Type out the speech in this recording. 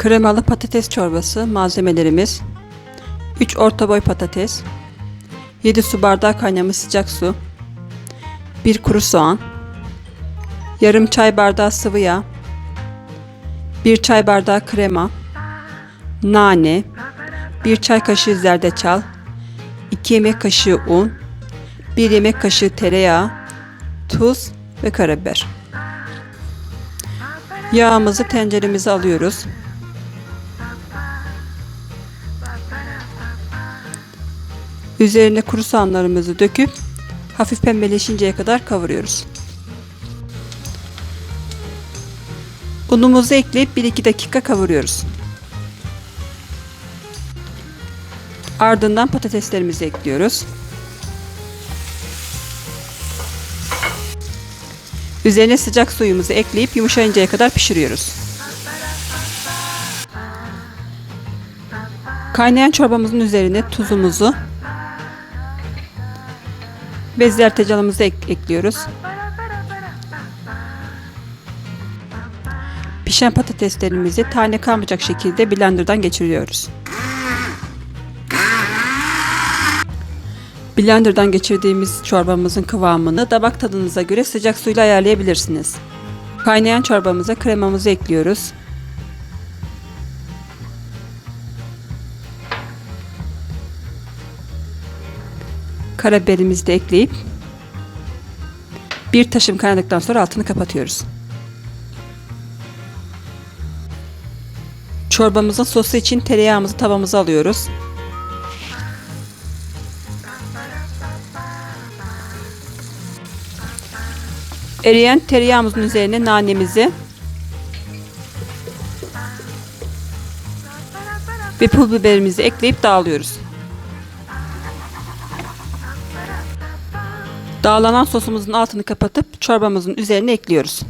Kremalı patates çorbası malzemelerimiz 3 orta boy patates 7 su bardağı kaynamış sıcak su 1 kuru soğan yarım çay bardağı sıvı yağ 1 çay bardağı krema nane 1 çay kaşığı zerdeçal 2 yemek kaşığı un 1 yemek kaşığı tereyağı tuz ve karabiber Yağımızı tenceremize alıyoruz. Üzerine kuru soğanlarımızı döküp hafif pembeleşinceye kadar kavuruyoruz. Unumuzu ekleyip 1-2 dakika kavuruyoruz. Ardından patateslerimizi ekliyoruz. Üzerine sıcak suyumuzu ekleyip yumuşayıncaya kadar pişiriyoruz. Kaynayan çorbamızın üzerine tuzumuzu ve zertecalımızı ek- ekliyoruz. Pişen patateslerimizi tane kalmayacak şekilde blenderdan geçiriyoruz. Blenderdan geçirdiğimiz çorbamızın kıvamını damak tadınıza göre sıcak suyla ayarlayabilirsiniz. Kaynayan çorbamıza kremamızı ekliyoruz. Karabiberimizi de ekleyip bir taşım kaynadıktan sonra altını kapatıyoruz. Çorbamızın sosu için tereyağımızı tavamıza alıyoruz. Eriyen tereyağımızın üzerine nanemizi ve pul biberimizi ekleyip dağılıyoruz. Dağlanan sosumuzun altını kapatıp çorbamızın üzerine ekliyoruz.